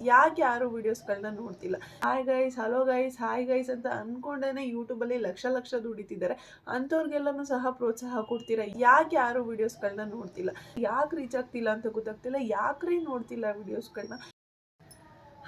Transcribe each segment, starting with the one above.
ಯಾಕೆ ಯಾರು ವಿಡಿಯೋಸ್ಗಳನ್ನ ನೋಡ್ತಿಲ್ಲ? Hi guys hello guys hi guys ಅಂತ ಅನ್ಕೊಂಡೇನೆ ಯೂಟ್ಯೂಬಲ್ಲಿ ಲಕ್ಷ ಲಕ್ಷ ದುಡಿತಿದ್ದಾರೆ. ಅಂಥವ್ರಿಗೆಲ್ಲನೂ ಸಹ ಪ್ರೋತ್ಸಾಹ ಕೊಡ್ತೀರಾ? ಯಾಕೆ ಯಾರು ವಿಡಿಯೋಸ್ಗಳನ್ನ ನೋಡ್ತಿಲ್ಲ? ಯಾಕೆ ರೀಚ್ ಆಗ್ತಿಲ್ಲ ಅಂತ ಗೊತ್ತಾಗ್ತಿಲ್ಲ? ಯಾಕ್ರಿ ನೋಡ್ತಿಲ್ಲ ವಿಡಿಯೋಸ್ಗಳನ್ನ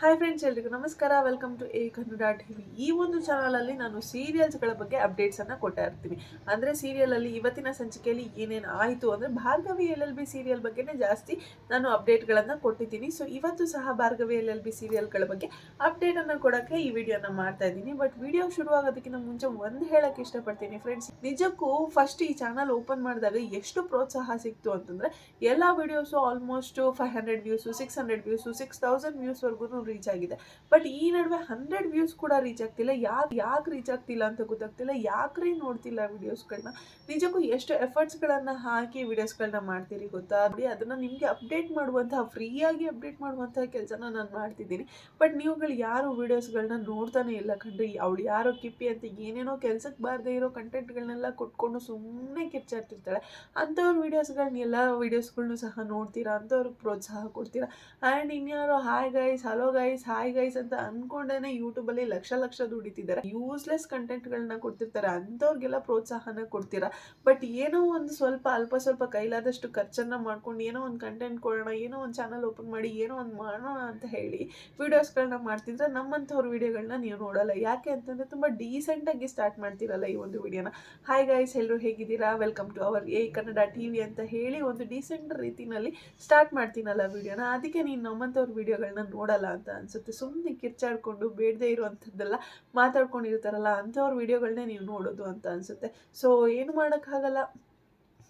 ಹಾಯ್ ಫ್ರೆಂಡ್ಸ್ ಎಲ್ರಿಗೂ ನಮಸ್ಕಾರ. Welcome to A Kannada TV ಈ ಒಂದು ಚಾನಲಲ್ಲಿ ನಾನು ಸೀರಿಯಲ್ಸ್ಗಳ ಬಗ್ಗೆ ಅಪ್ಡೇಟ್ಸನ್ನು ಕೊಡ್ತಾ ಇರ್ತೀನಿ ಅಂದರೆ ಸೀರಿಯಲಲ್ಲಿ ಇವತ್ತಿನ ಸಂಚಿಕೆಯಲ್ಲಿ ಏನೇನು ಆಯಿತು ಅಂದರೆ Bhargavi L L B serial ಬಗ್ಗೆನೇ ಜಾಸ್ತಿ ನಾನು ಅಪ್ಡೇಟ್ಗಳನ್ನು ಕೊಟ್ಟಿದ್ದೀನಿ. ಸೊ ಇವತ್ತು ಸಹ ಭಾರ್ಗವಿ ಎಲ್ ಎಲ್ ಬಿ ಸೀರಿಯಲ್ಗಳ ಬಗ್ಗೆ ಅಪ್ಡೇಟನ್ನು ಕೊಡೋಕ್ಕೆ ಈ ವಿಡಿಯೋನ ಮಾಡ್ತಾ ಇದ್ದೀನಿ. ಬಟ್ ವಿಡಿಯೋ ಶುರುವಾಗೋದಕ್ಕಿಂತ ಮುಂಚೆ ಒಂದು ಹೇಳೋಕ್ಕೆ ಇಷ್ಟಪಡ್ತೀನಿ ಫ್ರೆಂಡ್ಸ್ ನಿಜಕ್ಕೂ ಫಸ್ಟ್ ಈ ಚಾನಲ್ ಓಪನ್ ಮಾಡಿದಾಗ ಎಷ್ಟು ಪ್ರೋತ್ಸಾಹ ಸಿಕ್ತು ಅಂತಂದರೆ, ಎಲ್ಲ videos almost five hundred views six hundred views six thousand ವ್ಯೂಸ್ವರೆಗೂ reach ಆಗಿದೆ. ಬಟ್ ಈ ನಡುವೆ ಹಂಡ್ರೆಡ್ ವ್ಯೂಸ್ ಕೂಡ ರೀಚ್ ಆಗ್ತಿಲ್ಲ. ಯಾಕೆ ಯಾಕೆ ರೀಚ್ ಆಗ್ತಿಲ್ಲ ಅಂತ ಗೊತ್ತಾಗ್ತಿಲ್ಲ. ಯಾಕ್ರಿ ನೋಡ್ತಿಲ್ಲ ವಿಡಿಯೋಸ್ಗಳನ್ನ ನಿಜಕ್ಕೂ ಎಷ್ಟು ಎಫರ್ಟ್ಸ್ಗಳನ್ನು ಹಾಕಿ ವಿಡಿಯೋಸ್ಗಳನ್ನ ಮಾಡ್ತೀರಿ ಗೊತ್ತಾ? ನೋಡಿ, ಅದನ್ನು ನಿಮಗೆ ಅಪ್ಡೇಟ್ ಮಾಡುವಂತಹ ಫ್ರೀಯಾಗಿ ಅಪ್ಡೇಟ್ ಮಾಡುವಂತಹ ಕೆಲಸನ ನಾನು ಮಾಡ್ತಿದ್ದೀನಿ. ಬಟ್ ನೀವುಗಳು ಯಾರು ವಿಡಿಯೋಸ್ಗಳನ್ನ ನೋಡ್ತಾನೆ ಇಲ್ಲ ಕಂಡು ಅವಳು ಯಾರೋ ಕಿಪ್ಪಿ ಅಂತ ಏನೇನೋ ಕೆಲ್ಸಕ್ಕೆ ಬಾರದೇ ಇರೋ ಕಂಟೆಂಟ್ಗಳನ್ನೆಲ್ಲ ಕೊಟ್ಕೊಂಡು ಸುಮ್ಮನೆ ಕಿರ್ಚಾಡ್ತಿರ್ತಾಳೆ. ಅಂಥವ್ರ ವಿಡಿಯೋಸ್ಗಳನ್ನ ಎಲ್ಲ ವಿಡಿಯೋಸ್ಗಳನ್ನೂ ಸಹ ನೋಡ್ತೀರಾ? ಅಂಥವ್ರಿಗೆ ಪ್ರೋತ್ಸಾಹ ಕೊಡ್ತೀರಾ? ಆ್ಯಂಡ್ ಇನ್ಯಾರೋ hi guys hello guys hi guys ಅಂತ ಅನ್ಕೊಂಡೇನೆ ಯೂಟ್ಯೂಬಲ್ಲಿ ಲಕ್ಷ ಲಕ್ಷ ದುಡಿತಿದ್ದಾರೆ. ಯೂಸ್ಲೆಸ್ ಕಂಟೆಂಟ್ಗಳನ್ನ ಕೊಡ್ತಿರ್ತಾರೆ. ಅಂಥವ್ರಿಗೆಲ್ಲ ಪ್ರೋತ್ಸಾಹನ ಕೊಡ್ತೀರಾ? ಬಟ್ ಏನೋ ಒಂದು ಸ್ವಲ್ಪ ಅಲ್ಪ ಸ್ವಲ್ಪ ಕೈಲಾದಷ್ಟು ಖರ್ಚನ್ನ ಮಾಡ್ಕೊಂಡು ಏನೋ ಒಂದು ಕಂಟೆಂಟ್ ಕೊಡೋಣ, ಏನೋ ಒಂದು ಚಾನಲ್ ಓಪನ್ ಮಾಡಿ, ಏನೋ ಒಂದು ಮಾಡೋಣ ಅಂತ ಹೇಳಿ ವೀಡಿಯೋಸ್ಗಳನ್ನ ಮಾಡ್ತಿದ್ರೆ ನಮ್ಮಂಥವ್ರ ವೀಡಿಯೋಗಳನ್ನ ನೀವು ನೋಡಲ್ಲ. ಯಾಕೆ ಅಂತಂದರೆ ತುಂಬ ಡೀಸೆಂಟಾಗಿ ಸ್ಟಾರ್ಟ್ ಮಾಡ್ತಿರಲ್ಲ ಈ ಒಂದು ವಿಡಿಯೋನ ಹಾಯ್ ಗೈಸ್ ಎಲ್ಲರೂ ಹೇಗಿದ್ದೀರಾ? Welcome to our A Kannada T V ಅಂತ ಹೇಳಿ ಒಂದು ಡೀಸೆಂಟ್ ರೀತಿನಲ್ಲಿ ಸ್ಟಾರ್ಟ್ ಮಾಡ್ತೀನಲ್ಲ ವಿಡಿಯೋನ ಅದಕ್ಕೆ ನೀನು ನಮ್ಮಂಥವ್ರ ವಿಡಿಯೋಗಳನ್ನ ನೋಡಲ್ಲ ಅಂತ ಅನ್ಸುತ್ತೆ. ಸುಮ್ಮನೆ ಕಿರ್ಚಾಡ್ಕೊಂಡು ಬೇಡದೇ ಇರುವಂಥದ್ದೆಲ್ಲ ಮಾತಾಡ್ಕೊಂಡಿರ್ತಾರಲ್ಲ ಅಂಥವ್ರ ವಿಡಿಯೋಗಳನ್ನೇ ನೀವು ನೋಡೋದು ಅಂತ ಅನ್ಸುತ್ತೆ. ಸೊ ಏನು ಮಾಡೋಕ್ಕಾಗಲ್ಲ.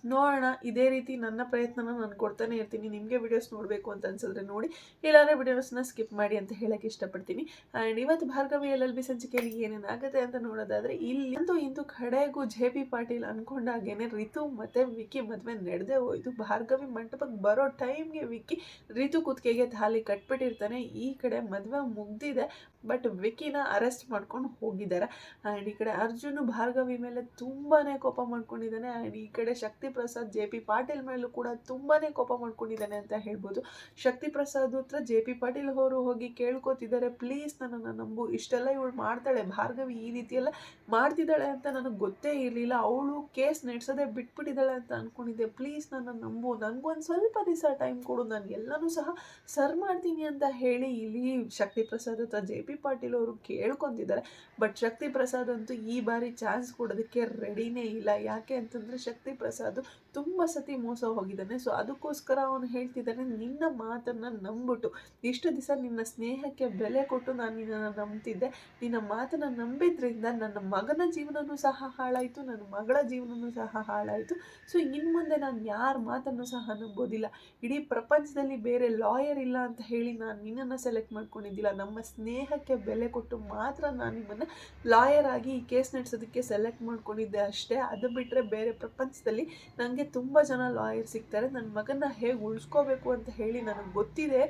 ನೋಡೋಣ, ಇದೇ ರೀತಿ ನನ್ನ ಪ್ರಯತ್ನನ ನಾನು ಕೊಡ್ತಾನೆ ಇರ್ತೀನಿ, ನಿಮಗೆ ವಿಡಿಯೋಸ್ ನೋಡಬೇಕು ಅಂತ ಅನ್ಸಿದ್ರೆ ನೋಡಿ, ಇಲ್ಲಾಂದರೆ ವಿಡಿಯೋಸ್ನ ಸ್ಕಿಪ್ ಮಾಡಿ ಅಂತ ಹೇಳೋಕ್ಕೆ ಇಷ್ಟಪಡ್ತೀನಿ. ಆ್ಯಂಡ್ ಇವತ್ತು ಭಾರ್ಗವಿ ಎಲ್ ಎಲ್ ಬಿ ಸಂಚಿಕೆಯಲ್ಲಿ ಏನೇನಾಗುತ್ತೆ ಅಂತ ನೋಡೋದಾದರೆ, ಇಲ್ಲಿ ಅಂತೂ ಇಂದು ಕಡೆಗೂ ಜೆ ಪಿ ಪಾಟೀಲ್ ಅಂದ್ಕೊಂಡಾಗೇನೆ ರಿತು ಮತ್ತು ವಿಕ್ಕಿ ಮದುವೆ ನಡೆದೇ ಹೋಯಿತು. ಭಾರ್ಗವಿ ಮಂಟಪಕ್ಕೆ ಬರೋ ಟೈಮ್ಗೆ ವಿಕ್ಕಿ ರಿತು ಕುತ್ತಿಗೆಗೆ ತಾಲಿ ಕಟ್ಬಿಟ್ಟಿರ್ತಾನೆ, ಈ ಕಡೆ ಮದುವೆ ಮುಗ್ದಿದೆ ಬಟ್ ವಿಕ್ಕಿನ ಅರೆಸ್ಟ್ ಮಾಡ್ಕೊಂಡು ಹೋಗಿದ್ದಾರೆ ಆ್ಯಂಡ್ ಈ ಕಡೆ ಅರ್ಜುನು ಭಾರ್ಗವಿ ಮೇಲೆ ತುಂಬಾ ಕೋಪ ಮಾಡ್ಕೊಂಡಿದ್ದಾನೆ ಆ್ಯಂಡ್ ಈ ಕಡೆ ಶಕ್ತಿ ಪ್ರಸಾದ್ ಜೆ ಪಿ ಪಾಟೀಲ್ ಮೇಲೂ ಕೂಡ ತುಂಬಾ ಕೋಪ ಮಾಡ್ಕೊಂಡಿದ್ದಾನೆ ಅಂತ ಹೇಳ್ಬೋದು. ಶಕ್ತಿ ಪ್ರಸಾದ್ ಹತ್ರ ಜೆ ಪಿ ಪಾಟೀಲ್ ಅವರು ಹೋಗಿ ಕೇಳ್ಕೊತಿದ್ದಾರೆ, ಪ್ಲೀಸ್ ನನ್ನನ್ನು ನಂಬು, ಇಷ್ಟೆಲ್ಲ ಇವಳು ಮಾಡ್ತಾಳೆ, ಭಾರ್ಗವಿ ಈ ರೀತಿ ಎಲ್ಲ ಮಾಡ್ತಿದ್ದಾಳೆ ಅಂತ ನನಗೆ ಗೊತ್ತೇ ಇರಲಿಲ್ಲ, ಅವಳು ಕೇಸ್ ನಡೆಸೋದೇ ಬಿಟ್ಬಿಟ್ಟಿದ್ದಾಳೆ ಅಂತ ಅಂದ್ಕೊಂಡಿದ್ದೆ ಪ್ಲೀಸ್ ನನ್ನ ನಂಬು ನನಗೊಂದು ಸ್ವಲ್ಪ ದಿವಸ ಟೈಮ್ ಕೊಡು, ನಾನು ಎಲ್ಲನೂ ಸಹ ಸರ್ ಮಾಡ್ತೀನಿ ಅಂತ ಹೇಳಿ ಇಲ್ಲಿ ಶಕ್ತಿ ಪ್ರಸಾದ್ ಹತ್ರ ಜೆ ಪಿ ಪಾಟೀಲ್ ಅವರು ಕೇಳ್ಕೊಂತಿದ್ದಾರೆ. ಬಟ್ ಶಕ್ತಿ ಪ್ರಸಾದ್ ಅಂತೂ ಈ ಬಾರಿ ಚಾನ್ಸ್ ಕೊಡೋದಕ್ಕೆ ರೆಡಿನೇ ಇಲ್ಲ. ಯಾಕೆ ಅಂತಂದರೆ ಶಕ್ತಿ ಪ್ರಸಾದ್ ತುಂಬ ಸತಿ ಮೋಸ ಹೋಗಿದ್ದಾನೆ. ಸೊ ಅದಕ್ಕೋಸ್ಕರ ಅವನು ಹೇಳ್ತಿದ್ದಾನೆ, ನಿನ್ನ ಮಾತನ್ನು ನಂಬಿಟ್ಟು ಇಷ್ಟು ದಿವಸ ನಿನ್ನ ಸ್ನೇಹಕ್ಕೆ ಬೆಲೆ ಕೊಟ್ಟು ನಾನು ನಿನ್ನನ್ನು ನಂಬ್ತಿದ್ದೆ. ನಿನ್ನ ಮಾತನ್ನು ನಂಬಿದ್ರಿಂದ ನನ್ನ ಮಗನ ಜೀವನವೂ ಸಹ ಹಾಳಾಯಿತು, ನನ್ನ ಮಗಳ ಜೀವನವೂ ಸಹ ಹಾಳಾಯಿತು. ಸೊ ಇನ್ನು ಮುಂದೆ ನಾನು ಯಾರ ಮಾತನ್ನು ಸಹ ನಂಬೋದಿಲ್ಲ. ಇಡೀ ಪ್ರಪಂಚದಲ್ಲಿ ಬೇರೆ ಲಾಯರ್ ಇಲ್ಲ ಅಂತ ಹೇಳಿ ನಾನು ನಿನ್ನನ್ನು ಸೆಲೆಕ್ಟ್ ಮಾಡ್ಕೊಂಡಿದ್ದಿಲ್ಲ. ನಮ್ಮ ಸ್ನೇಹಕ್ಕೆ ಬೆಲೆ ಕೊಟ್ಟು ಮಾತ್ರ ನಾನು ನಿಮ್ಮನ್ನು ಲಾಯರ್ ಆಗಿ ಈ ಕೇಸ್ ನಡೆಸೋದಕ್ಕೆ ಸೆಲೆಕ್ಟ್ ಮಾಡ್ಕೊಂಡಿದ್ದೆ ಅಷ್ಟೇ. ಅದು ಬಿಟ್ಟರೆ ಬೇರೆ ಪ್ರಪಂಚದಲ್ಲಿ ನನಗೆ ತುಂಬ ಜನ ಲಾಯರ್ ಸಿಗ್ತಾರೆ ನನ್ನ ಮಗನ ಹೇಗೆ ಉಳಿಸ್ಕೋಬೇಕು ಅಂತ ಹೇಳಿ ನನಗೆ ಗೊತ್ತಿದೆ.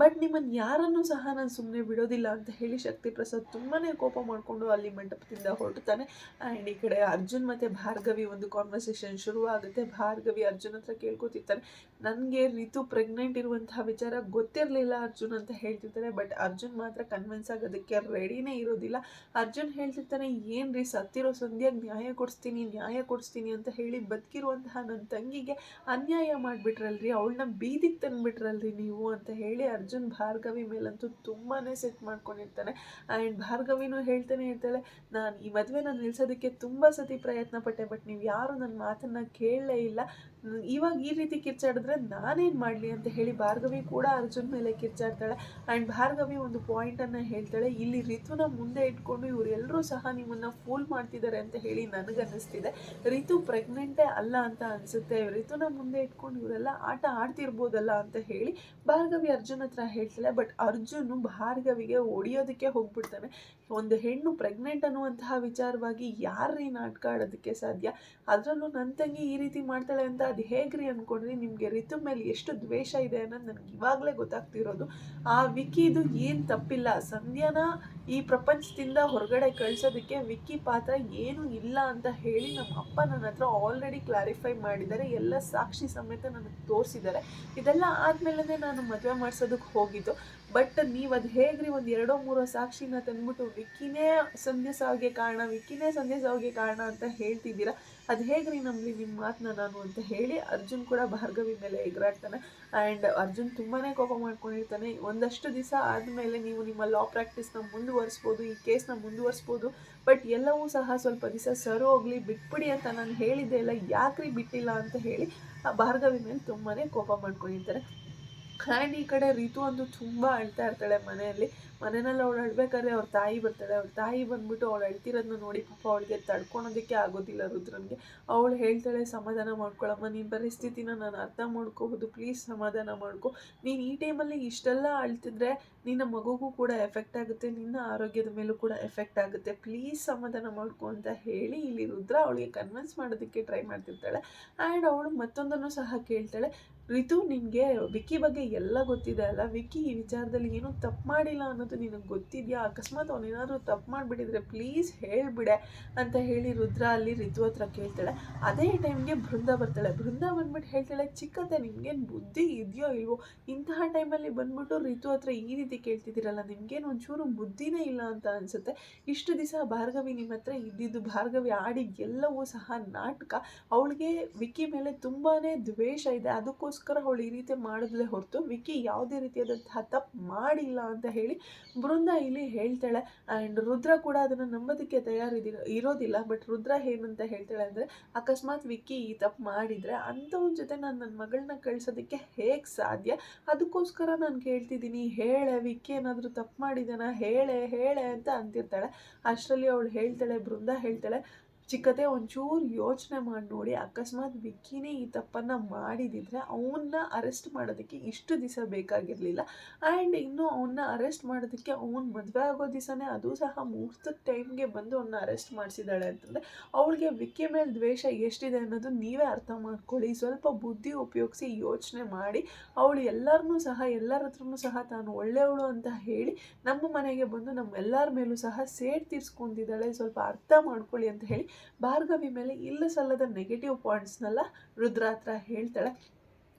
ಬಟ್ ನಿಮ್ಮನ್ನು ಯಾರನ್ನೂ ಸಹ ನಾನು ಸುಮ್ಮನೆ ಬಿಡೋದಿಲ್ಲ ಅಂತ ಹೇಳಿ ಶಕ್ತಿ ಪ್ರಸಾದ್ ತುಂಬಾ ಕೋಪ ಮಾಡಿಕೊಂಡು ಅಲ್ಲಿ ಮಂಟಪದಿಂದ ಹೊರಡ್ತಾನೆ. ಆ್ಯಂಡ್ ಈ ಕಡೆ ಅರ್ಜುನ್ ಮತ್ತು ಭಾರ್ಗವಿ ಒಂದು ಕಾನ್ವರ್ಸೇಷನ್ ಶುರುವಾಗುತ್ತೆ. ಭಾರ್ಗವಿ ಅರ್ಜುನ್ ಹತ್ರ ಕೇಳ್ಕೊತಿರ್ತಾನೆ. ನನಗೆ ರಿತು ಪ್ರೆಗ್ನೆಂಟ್ ಇರುವಂತಹ ವಿಚಾರ ಗೊತ್ತಿರಲಿಲ್ಲ ಅರ್ಜುನ್ ಅಂತ ಹೇಳ್ತಿರ್ತಾರೆ ಬಟ್ ಅರ್ಜುನ್ ಮಾತ್ರ ಕನ್ವಿನ್ಸ್ ಆಗೋದಕ್ಕೆ ರೆಡಿನೇ ಇರೋದಿಲ್ಲ. ಅರ್ಜುನ್ ಹೇಳ್ತಿರ್ತಾನೆ ಏನು ರೀ ಸತ್ತಿರೋ ಸಂಧ್ಯಾಗ ನ್ಯಾಯ ಕೊಡಿಸ್ತೀನಿ ನ್ಯಾಯ ಕೊಡಿಸ್ತೀನಿ ಅಂತ ಹೇಳಿ ಬದುಕಿರುವಂತಹ ನನ್ನ ತಂಗಿಗೆ ಅನ್ಯಾಯ ಮಾಡಿಬಿಟ್ರಲ್ರಿ, ಅವಳನ್ನ ಬೀದಿಗೆ ತಂದುಬಿಟ್ರಲ್ರಿ ನೀವು ಅಂತ ಹೇಳಿ ಅರ್ಜುನ್ ಭಾರ್ಗವಿ ಮೇಲಂತೂ ತುಂಬಾ ಸೆಟ್ ಮಾಡ್ಕೊಂಡಿರ್ತಾನೆ. ಆ್ಯಂಡ್ ಭಾರ್ಗವಿನೂ ಹೇಳ್ತಾನೆ ಇರ್ತಾಳೆ, ನಾನು ಈ ಮದುವೆನ ನಿಲ್ಸೋದಕ್ಕೆ ತುಂಬ ಸತಿ ಪ್ರಯತ್ನ ಪಟ್ಟೆ ಬಟ್ ನೀವು ಯಾರು ನನ್ನ ಮಾತನ್ನು ಕೇಳಲೇ ಇಲ್ಲ. ಇವಾಗ ಈ ರೀತಿ ಕಿರ್ಚಾಡಿದ್ರೆ ನಾನೇನು ಮಾಡಲಿ ಅಂತ ಹೇಳಿ ಭಾರ್ಗವಿ ಕೂಡ ಅರ್ಜುನ್ ಮೇಲೆ ಕಿರ್ಚಾಡ್ತಾಳೆ. ಆ್ಯಂಡ್ ಭಾರ್ಗವಿ ಒಂದು ಪಾಯಿಂಟನ್ನು ಹೇಳ್ತಾಳೆ. ಇಲ್ಲಿ ರಿತುನ ಮುಂದೆ ಇಟ್ಕೊಂಡು ಇವರೆಲ್ಲರೂ ಸಹ ನಿಮ್ಮನ್ನು ಫೂಲ್ ಮಾಡ್ತಿದ್ದಾರೆ ಅಂತ ಹೇಳಿ ನನಗನ್ನಿಸ್ತಿದೆ. ರಿತು ಪ್ರೆಗ್ನೆಂಟೇ ಅಲ್ಲ ಅಂತ ಅನಿಸುತ್ತೆ. ರಿತುನ ಮುಂದೆ ಇಟ್ಕೊಂಡು ಇವರೆಲ್ಲ ಆಟ ಆಡ್ತಿರ್ಬೋದಲ್ಲ ಅಂತ ಹೇಳಿ ಭಾರ್ಗವಿ ಅರ್ಜುನ್ ಹತ್ರ ಹೇಳ್ತಾಳೆ. ಬಟ್ ಅರ್ಜುನು ಭಾರ್ಗವಿಗೆ ಹೊಡಿಯೋದಕ್ಕೆ ಹೋಗ್ಬಿಡ್ತಾನೆ. ಒಂದು ಹೆಣ್ಣು ಪ್ರೆಗ್ನೆಂಟ್ ಅನ್ನುವಂತಹ ವಿಚಾರವಾಗಿ ಯಾರ್ರೀ ನಾಟಕ ಆಡೋದಕ್ಕೆ ಸಾಧ್ಯ? ಅದರಲ್ಲೂ ನನ್ನ ತಂಗಿ ಈ ರೀತಿ ಮಾಡ್ತಾಳೆ ಅಂತ ಅದು ಹೇಗ್ರಿ ಅಂದ್ಕೊಂಡ್ರಿ ನಿಮಗೆ ರಿತು ಮೇಲೆ ಎಷ್ಟು ದ್ವೇಷ ಇದೆ ಅನ್ನೋದು ನನಗೆ ಇವಾಗಲೇ ಗೊತ್ತಾಗ್ತಿರೋದು. ಆ ವಿಕಿದು ಏನು ತಪ್ಪಿಲ್ಲ. ಸಂಧ್ಯಾನ ಈ ಪ್ರಪಂಚದಿಂದ ಹೊರಗಡೆ ಕಳಿಸೋದಕ್ಕೆ ವಿಕ್ಕಿ ಪಾತ್ರ ಏನೂ ಇಲ್ಲ ಅಂತ ಹೇಳಿ ನಮ್ಮ ಅಪ್ಪ ನನ್ನ ಹತ್ರ ಆಲ್ರೆಡಿ ಕ್ಲಾರಿಫೈ ಮಾಡಿದ್ದಾರೆ. ಎಲ್ಲ ಸಾಕ್ಷಿ ಸಮೇತ ನನಗೆ ತೋರಿಸಿದ್ದಾರೆ. ಇದೆಲ್ಲ ಆದಮೇಲೆ ನಾನು ಮದುವೆ ಮಾಡಿಸೋದಕ್ಕೆ ಹೋಗಿದ್ದು. ಬಟ್ ನೀವು ಅದು ಹೇಗ್ರಿ ಒಂದು ಎರಡೋ ಮೂರೋ ಸಾಕ್ಷಿನ ತಂದ್ಬಿಟ್ಟು ವಿಕ್ಕಿನೇ ಸಂಧ್ಯಾ ಸಾವಿಗೆ ಕಾರಣ ವಿಕ್ಕಿನೇ ಸಂಧ್ಯಾ ಸಾವಿಗೆ ಕಾರಣ ಅಂತ ಹೇಳ್ತಿದ್ದೀರಾ? ಅದು ಹೇಗ್ರಿ ನಮ್ಮಲ್ಲಿ ನಿಮ್ಮ ಮಾತನ್ನ ನಾನು ಅಂತ ಹೇಳಿ ಅರ್ಜುನ್ ಕೂಡ ಭಾರ್ಗವಿ ಮೇಲೆ ಎಗರಾಡ್ತಾನೆ. ಆ್ಯಂಡ್ ಅರ್ಜುನ್ ತುಂಬಾ ಕೋಪ ಮಾಡ್ಕೊಂಡಿರ್ತಾನೆ. ಒಂದಷ್ಟು ದಿವಸ ಆದಮೇಲೆ ನೀವು ನಿಮ್ಮ ಲಾ ಪ್ರಾಕ್ಟೀಸ್ನ ಮುಂದುವರಿಸ್ಬೋದು, ಈ ಕೇಸ್ನ ಮುಂದುವರಿಸ್ಬೋದು. ಬಟ್ ಎಲ್ಲವೂ ಸಹ ಸ್ವಲ್ಪ ದಿವಸ ಸರ್ ಹೋಗ್ಲಿ, ಬಿಟ್ಬಿಡಿ ಅಂತ ನಾನು ಹೇಳಿದ್ದೆ ಎಲ್ಲ ಯಾಕ್ರಿ ಬಿಟ್ಟಿಲ್ಲ ಅಂತ ಹೇಳಿ ಆ ಭಾರ್ಗವಿ ಮೇಲೆ ತುಂಬಾ ಕೋಪ ಮಾಡ್ಕೊಂಡಿರ್ತಾರೆ ಆ್ಯಂಡ್ ಈ ಕಡೆ ರಿತು ಅಂತೂ ತುಂಬ ಅಳ್ತಾ ಇರ್ತಾಳೆ ಮನೆಯಲ್ಲಿ. ಮನೆಯಲ್ಲಿ ಅವಳು ಅಳ್ಬೇಕಾದ್ರೆ ಅವ್ರ ತಾಯಿ ಬರ್ತಾಳೆ. ಅವ್ರ ತಾಯಿ ಬಂದ್ಬಿಟ್ಟು ಅವಳು ಅಳ್ತಿರೋದನ್ನ ನೋಡಿ ಪಾಪ ಅವಳಿಗೆ ತಡ್ಕೊಳೋದಕ್ಕೆ ಆಗೋದಿಲ್ಲ ರುದ್ರನಿಗೆ ಅವಳು ಹೇಳ್ತಾಳೆ, ಸಮಾಧಾನ ಮಾಡ್ಕೊಳಮ್ಮ ನಿನ್ನ ಪರಿಸ್ಥಿತಿನ ನಾನು ಅರ್ಥ ಮಾಡ್ಕೋಬೋದು ಪ್ಲೀಸ್ ಸಮಾಧಾನ ಮಾಡ್ಕೊ. ನೀನು ಈ ಟೈಮಲ್ಲಿ ಇಷ್ಟೆಲ್ಲ ಅಳ್ತಿದ್ರೆ ನಿನ್ನ ಮಗುಗೂ ಕೂಡ ಎಫೆಕ್ಟ್ ಆಗುತ್ತೆ, ನಿನ್ನ ಆರೋಗ್ಯದ ಮೇಲೂ ಕೂಡ ಎಫೆಕ್ಟ್ ಆಗುತ್ತೆ. ಪ್ಲೀಸ್ ಸಮಾಧಾನ ಮಾಡ್ಕೊ ಅಂತ ಹೇಳಿ ಇಲ್ಲಿ ರುದ್ರ ಅವಳಿಗೆ ಕನ್ವಿನ್ಸ್ ಮಾಡೋದಕ್ಕೆ ಟ್ರೈ ಮಾಡ್ತಿರ್ತಾಳೆ. ಆ್ಯಂಡ್ ಅವಳು ಮತ್ತೊಂದನ್ನು ಸಹ ಕೇಳ್ತಾಳೆ. ರಿತು, ನಿನಗೆ ವಿಕ್ಕಿ ಬಗ್ಗೆ ಎಲ್ಲ ಗೊತ್ತಿದೆ ಅಲ್ಲ? ವಿಕ್ಕಿ ಈ ವಿಚಾರದಲ್ಲಿ ಏನೂ ತಪ್ಪು ಮಾಡಿಲ್ಲ ಅನ್ನೋದು ನಿನಗೆ ಗೊತ್ತಿದೆಯಾ? ಅಕಸ್ಮಾತ್ ಅವನೇನಾದರೂ ತಪ್ಪು ಮಾಡಿಬಿಟ್ಟಿದ್ರೆ ಪ್ಲೀಸ್ ಹೇಳಿಬಿಡೆ ಅಂತ ಹೇಳಿ ರುದ್ರ ಅಲ್ಲಿ ಋತು ಹತ್ರ ಕೇಳ್ತಾಳೆ. ಅದೇ ಟೈಮ್ಗೆ ಬೃಂದ ಬರ್ತಾಳೆ. ಬೃಂದ ಬಂದ್ಬಿಟ್ಟು ಹೇಳ್ತಾಳೆ, ಚಿಕ್ಕತ್ತೆ, ನಿಮ್ಗೇನು ಬುದ್ಧಿ ಇದೆಯೋ ಇಲ್ವೋ? ಇಂತಹ ಟೈಮಲ್ಲಿ ಬಂದ್ಬಿಟ್ಟು ಋತು ಹತ್ರ ಈ ರೀತಿ ಕೇಳ್ತಿದ್ದೀರಲ್ಲ, ನಿಮ್ಗೇನು ಒಂಚೂರು ಬುದ್ಧಿನೇ ಇಲ್ಲ ಅಂತ ಅನಿಸುತ್ತೆ. ಇಷ್ಟು ದಿವಸ ಭಾರ್ಗವಿ ನಿಮ್ಮ ಹತ್ರ ಇದ್ದಿದ್ದು, ಭಾರ್ಗವಿ ಆಡಿ ಎಲ್ಲವೂ ಸಹ ನಾಟಕ. ಅವಳಿಗೆ ವಿಕ್ಕಿ ಮೇಲೆ ತುಂಬಾ ದ್ವೇಷ ಇದೆ. ಅದಕ್ಕೋಸ್ಕರ ಅವಳು ಈ ರೀತಿ ಮಾಡಿದ್ಲೆ ಹೊರತು ವಿಕ್ಕಿ ಯಾವುದೇ ರೀತಿಯಾದಂತಹ ತಪ್ಪು ಮಾಡಿಲ್ಲ ಅಂತ ಹೇಳಿ ಬೃಂದ ಇಲ್ಲಿ ಹೇಳ್ತಾಳೆ ಆ್ಯಂಡ್ ರುದ್ರ ಕೂಡ ಅದನ್ನು ನಂಬೋದಕ್ಕೆ ತಯಾರಿದಿರ, ಇರೋದಿಲ್ಲ ಬಟ್ ರುದ್ರ ಏನಂತ ಹೇಳ್ತಾಳೆ ಅಂದರೆ, ಅಕಸ್ಮಾತ್ ವಿಕ್ಕಿ ಈ ತಪ್ಪು ಮಾಡಿದರೆ ಅಂಥವ್ನ ಜೊತೆ ನಾನು ನನ್ನ ಮಗಳನ್ನ ಕಳಿಸೋದಕ್ಕೆ ಹೇಗೆ ಸಾಧ್ಯ? ಅದಕ್ಕೋಸ್ಕರ ನಾನು ಕೇಳ್ತಿದ್ದೀನಿ, ಹೇಳೆ, ವಿಕ್ಕಿ ಏನಾದರೂ ತಪ್ಪು ಮಾಡಿದಾನ, ಹೇಳೆ ಹೇಳೆ ಅಂತ ಅಂತಿರ್ತಾಳೆ. ಅಷ್ಟರಲ್ಲಿ ಅವಳು ಹೇಳ್ತಾಳೆ ಬೃಂದ ಹೇಳ್ತಾಳೆ ಚಿಕ್ಕತೆ ಒಂಚೂರು ಯೋಚನೆ ಮಾಡಿ ನೋಡಿ, ಅಕಸ್ಮಾತ್ ವಿಕ್ಕಿನೇ ಈ ತಪ್ಪನ್ನು ಮಾಡಿದಿದ್ರೆ ಅವನ್ನ ಅರೆಸ್ಟ್ ಮಾಡೋದಕ್ಕೆ ಇಷ್ಟು ದಿವಸ ಬೇಕಾಗಿರಲಿಲ್ಲ. ಆ್ಯಂಡ್ ಇನ್ನು ಅವನ್ನ ಅರೆಸ್ಟ್ ಮಾಡೋದಕ್ಕೆ ಅವ್ನು ಮದುವೆ ಆಗೋ ದಿವಸನೇ ಅದು ಸಹ ಮುಹೂರ್ತದ ಟೈಮ್ಗೆ ಬಂದು ಅವನ್ನ ಅರೆಸ್ಟ್ ಮಾಡಿಸಿದ್ದಾಳೆ ಅಂತಂದರೆ, ಅವಳಿಗೆ ವಿಕ್ಕಿ ಮೇಲೆ ದ್ವೇಷ ಎಷ್ಟಿದೆ ಅನ್ನೋದು ನೀವೇ ಅರ್ಥ ಮಾಡ್ಕೊಳ್ಳಿ. ಸ್ವಲ್ಪ ಬುದ್ಧಿ ಉಪಯೋಗಿಸಿ ಯೋಚನೆ ಮಾಡಿ, ಅವಳು ಎಲ್ಲರನ್ನೂ ಸಹ, ಎಲ್ಲರ ಹತ್ರನೂ ಸಹ ತಾನು ಒಳ್ಳೆಯವಳು ಅಂತ ಹೇಳಿ, ನಮ್ಮ ಮನೆಗೆ ಬಂದು ನಮ್ಮೆಲ್ಲರ ಮೇಲೂ ಸಹ ಸೇಡ್ ತೀರ್ಸ್ಕೊಂಡಿದ್ದಾಳೆ. ಸ್ವಲ್ಪ ಅರ್ಥ ಮಾಡ್ಕೊಳ್ಳಿ ಅಂತ ಹೇಳಿ ಭಾರ್ಗವಿ ಮೇಲೆ ಇಲ್ಲ ಸಲ್ಲದ ನೆಗೆಟಿವ್ ಪಾಯಿಂಟ್ಸ್ನೆಲ್ಲ ರುದ್ರ ಹತ್ರ ಹೇಳ್ತಾಳೆ.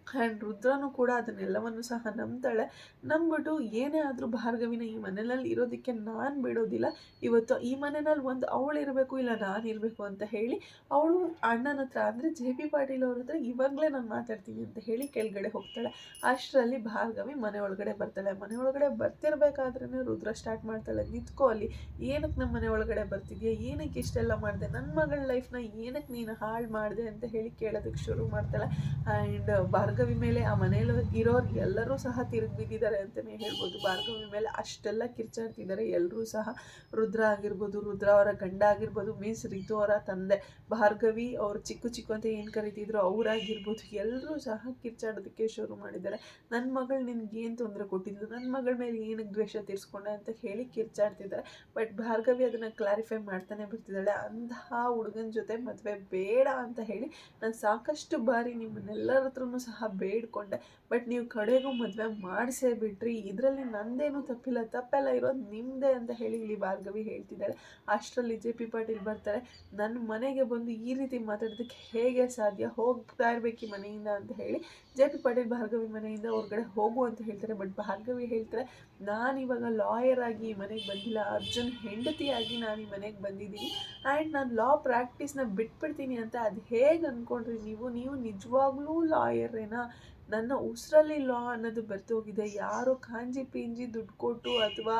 ಆ್ಯಂಡ್ ರುದ್ರನು ಕೂಡ ಅದನ್ನೆಲ್ಲವನ್ನು ಸಹ ನಂಬ್ತಾಳೆ. ನಂಬಿಬಿಟ್ಟು ಏನೇ ಆದರೂ ಭಾರ್ಗವಿನ ಈ ಮನೆಯಲ್ಲಿ ಇರೋದಕ್ಕೆ ನಾನು ಬಿಡೋದಿಲ್ಲ. ಇವತ್ತು ಈ ಮನೆಯಲ್ಲಿ ಒಂದು ಅವಳು ಇರಬೇಕು ಇಲ್ಲ ನಾನು ಇರಬೇಕು ಅಂತ ಹೇಳಿ ಅವಳು ಅಣ್ಣನ ಹತ್ರ ಅಂದರೆ ಜೆ ಪಿ ಪಾಟೀಲ್ ಅವ್ರ ಹತ್ರ ಇವಾಗಲೇ ನಾನು ಮಾತಾಡ್ತೀನಿ ಅಂತ ಹೇಳಿ ಕೆಳಗಡೆ ಹೋಗ್ತಾಳೆ. ಅಷ್ಟರಲ್ಲಿ ಭಾರ್ಗವಿ ಮನೆ ಒಳಗಡೆ ಬರ್ತಾಳೆ. ಮನೆ ಒಳಗಡೆ ಬರ್ತಿರ್ಬೇಕಾದ್ರೇ ರುದ್ರ ಸ್ಟಾರ್ಟ್ ಮಾಡ್ತಾಳೆ. ನಿಂತ್ಕೋ ಅಲ್ಲಿ. ಏನಕ್ಕೆ ನಮ್ಮ ಮನೆ ಒಳಗಡೆ ಬರ್ತಿದ್ಯಾ? ಏನಕ್ಕೆ ಇಷ್ಟೆಲ್ಲ ಮಾಡಿದೆ? ನನ್ನ ಮಗಳ ಲೈಫ್ನ ಏನಕ್ಕೆ ನೀನು ಹಾಳು ಮಾಡಿದೆ ಅಂತ ಹೇಳಿ ಕೇಳೋದಕ್ಕೆ ಶುರು ಮಾಡ್ತಾಳೆ. ಆ್ಯಂಡ್ ಭಾರ್ಗವಿ ಮೇಲೆ, ಆ ಮನೆಯಲ್ಲಿ ಇರೋರು ಎಲ್ಲರೂ ಸಹ ತಿರುಗಿ ಬಿದ್ದಿದ್ದಾರೆ ಅಂತಲೇ ಹೇಳ್ಬೋದು. ಭಾರ್ಗವಿ ಮೇಲೆ ಅಷ್ಟೆಲ್ಲ ಕಿರ್ಚಾಡ್ತಿದ್ದಾರೆ ಎಲ್ಲರೂ ಸಹ ರುದ್ರ ಆಗಿರ್ಬೋದು, ರುದ್ರ ಅವರ ಗಂಡ ಆಗಿರ್ಬೋದು ಮೀನ್ಸ್ ರಿತು ಅವರ ತಂದೆ. ಭಾರ್ಗವಿ ಅವ್ರು ಚಿಕ್ಕ ಚಿಕ್ಕ ಅಂತ ಏನು ಕರಿತಿದ್ರು, ಅವರಾಗಿರ್ಬೋದು ಎಲ್ಲರೂ ಸಹ ಕಿರ್ಚಾಡೋದಕ್ಕೆ ಶುರು ಮಾಡಿದ್ದಾರೆ. ನನ್ನ ಮಗಳು ನಿನ್ಗೆ ಏನು ತೊಂದರೆ ಕೊಟ್ಟಿದ್ಲು ನನ್ನ ಮಗಳ ಮೇಲೆ ಏನಕ್ಕೆ ದ್ವೇಷ ತೀರಿಸ್ಕೊಂಡೆ ಅಂತ ಹೇಳಿ ಕಿರ್ಚಾಡ್ತಿದ್ದಾರೆ. ಬಟ್ ಭಾರ್ಗವಿ ಅದನ್ನು ಕ್ಲಾರಿಫೈ ಮಾಡ್ತಾನೆ ಬರ್ತಿದ್ದಾಳೆ. ಅಂತಹ ಹುಡುಗನ ಜೊತೆ ಮದುವೆ ಬೇಡ ಅಂತ ಹೇಳಿ ನಾನು ಸಾಕಷ್ಟು ಬಾರಿ ನಿಮ್ಮನ್ನೆಲ್ಲರ ಹತ್ರನೂ ಸಹ ಬೇಡ್ಕೊಂಡೆ. ಬಟ್ ನೀವು ಕಡೆಗೂ ಮದುವೆ ಮಾಡಿಸೇ ಬಿಟ್ರಿ, ಇದರಲ್ಲಿ ನಂದೇನು ತಪ್ಪಿಲ್ಲ, ತಪ್ಪೆಲ್ಲ ಇರೋದು ನಿಮ್ಮದೇ ಅಂತ ಹೇಳಿ ಇಲ್ಲಿ ಭಾರ್ಗವಿ ಹೇಳ್ತಿದ್ದಾಳೆ. ಅಷ್ಟರಲ್ಲಿ ಜೆ ಪಿ ಪಾಟೀಲ್ ಬರ್ತಾರೆ. ನನ್ನ ಮನೆಗೆ ಬಂದು ಈ ರೀತಿ ಮಾತಾಡೋದಕ್ಕೆ ಹೇಗೆ ಸಾಧ್ಯ? ಹೋಗ್ತಾ ಇರಬೇಕು ಮನೆಯಿಂದ ಅಂತ ಹೇಳಿ ಜೆ ಪಿ ಪಾಟೀಲ್ ಭಾರ್ಗವಿ ಮನೆಯಿಂದ ಹೊರಗಡೆ ಹೋಗು ಅಂತ ಹೇಳ್ತಾರೆ. ಬಟ್ ಭಾರ್ಗವಿ ಹೇಳ್ತಾರೆ ನಾನು ಇವಾಗ ಲಾಯರ್ ಆಗಿ ಮನೆಗೆ ಬಂದಿಲ್ಲ. ಅರ್ಜುನ್ ಹೆಂಡತಿಯಾಗಿ ನಾನು ಈ ಮನೆಗೆ ಬಂದಿದ್ದೀನಿ. ಆ್ಯಂಡ್ ನಾನು ಲಾ ಪ್ರಾಕ್ಟೀಸ್ನ ಬಿಟ್ಬಿಡ್ತೀನಿ ಅಂತ ಅದು ಹೇಗೆ ಅಂದ್ಕೊಂಡ್ರಿ ನೀವು? ನೀವು ನಿಜವಾಗ್ಲೂ ಲಾಯರೇನಾ ನನ್ನ ಉಸಿರಲ್ಲಿ ಲಾ ಅನ್ನೋದು ಬರ್ತೋಗಿದೆ ಯಾರೋ ಕಾಂಜಿ ಪಿಂಜಿ ದುಡ್ಡು ಕೊಟ್ಟು ಅಥವಾ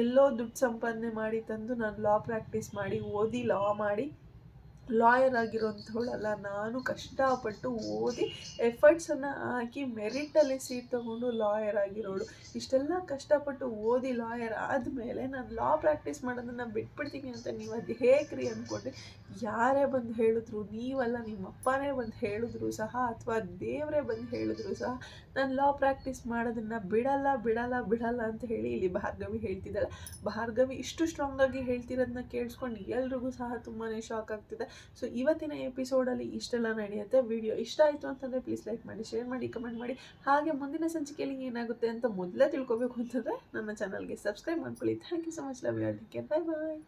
ಎಲ್ಲೋ ದುಡ್ಡು ಸಂಪಾದನೆ ಮಾಡಿ ತಂದು ನಾನು ಲಾ ಪ್ರಾಕ್ಟೀಸ್ ಮಾಡಿ ಓದಿ ಲಾ ಮಾಡಿ ಲಾಯರ್ ಆಗಿರೋಂಥವಳಲ್ಲ, ನಾನು ಕಷ್ಟಪಟ್ಟು ಓದಿ ಎಫರ್ಟ್ಸನ್ನು ಹಾಕಿ ಮೆರಿಟಲ್ಲಿ ಸೀಟ್ ತೊಗೊಂಡು ಲಾಯರ್ ಆಗಿರೋಳು. ಇಷ್ಟೆಲ್ಲ ಕಷ್ಟಪಟ್ಟು ಓದಿ ಲಾಯರ್ ಆದಮೇಲೆ ನಾನು ಲಾ ಪ್ರಾಕ್ಟೀಸ್ ಮಾಡೋದನ್ನು ಬಿಟ್ಬಿಡ್ತೀನಿ ಅಂತ ನೀವು ಅದು ಹೇಗ್ರಿ ಅಂದ್ಕೊಂಡ್ರಿ ಯಾರೇ ಬಂದು ಹೇಳಿದ್ರು, ನೀವಲ್ಲ ನಿಮ್ಮ ಅಪ್ಪನೇ ಬಂದು ಹೇಳಿದ್ರು ಸಹ ಅಥವಾ ದೇವರೇ ಬಂದು ಹೇಳಿದ್ರು ಸಹ, ನಾನು ಲಾ ಪ್ರಾಕ್ಟೀಸ್ ಮಾಡೋದನ್ನು ಬಿಡಲ್ಲ ಬಿಡಲ್ಲ ಬಿಡಲ್ಲ ಅಂತ ಹೇಳಿ ಇಲ್ಲಿ ಭಾರ್ಗವಿ ಹೇಳ್ತಿದ್ದಾಳೆ. ಭಾರ್ಗವಿ ಇಷ್ಟು ಸ್ಟ್ರಾಂಗಾಗಿ ಹೇಳ್ತಿರೋದನ್ನ ಕೇಳಿಸ್ಕೊಂಡು ಎಲ್ರಿಗೂ ಸಹ ತುಂಬಾ ಶಾಕ್ ಆಗ್ತಿದೆ. ಸೊ ಇವತ್ತಿನ ಎಪಿಸೋಡಲ್ಲಿ ಇಷ್ಟೆಲ್ಲ ನಡೆಯುತ್ತೆ. ವಿಡಿಯೋ ಇಷ್ಟ ಆಯಿತು ಅಂತಂದರೆ ಪ್ಲೀಸ್ ಲೈಕ್ ಮಾಡಿ ಶೇರ್ ಮಾಡಿ ಕಮೆಂಟ್ ಮಾಡಿ. ಹಾಗೆ ಮುಂದಿನ ಸಂಚಿಕೆಯಲ್ಲಿ ಏನಾಗುತ್ತೆ ಅಂತ ಮೊದಲೇ ತಿಳ್ಕೊಬೇಕು ಅಂತಂದರೆ ನನ್ನ ಚಾನಲ್ಗೆ ಸಬ್ಸ್ಕ್ರೈಬ್ ಮಾಡ್ಕೊಳ್ಳಿ. Thank you so much love you ಅದಕ್ಕೆ ಬಾಯ್ ಬಾಯ್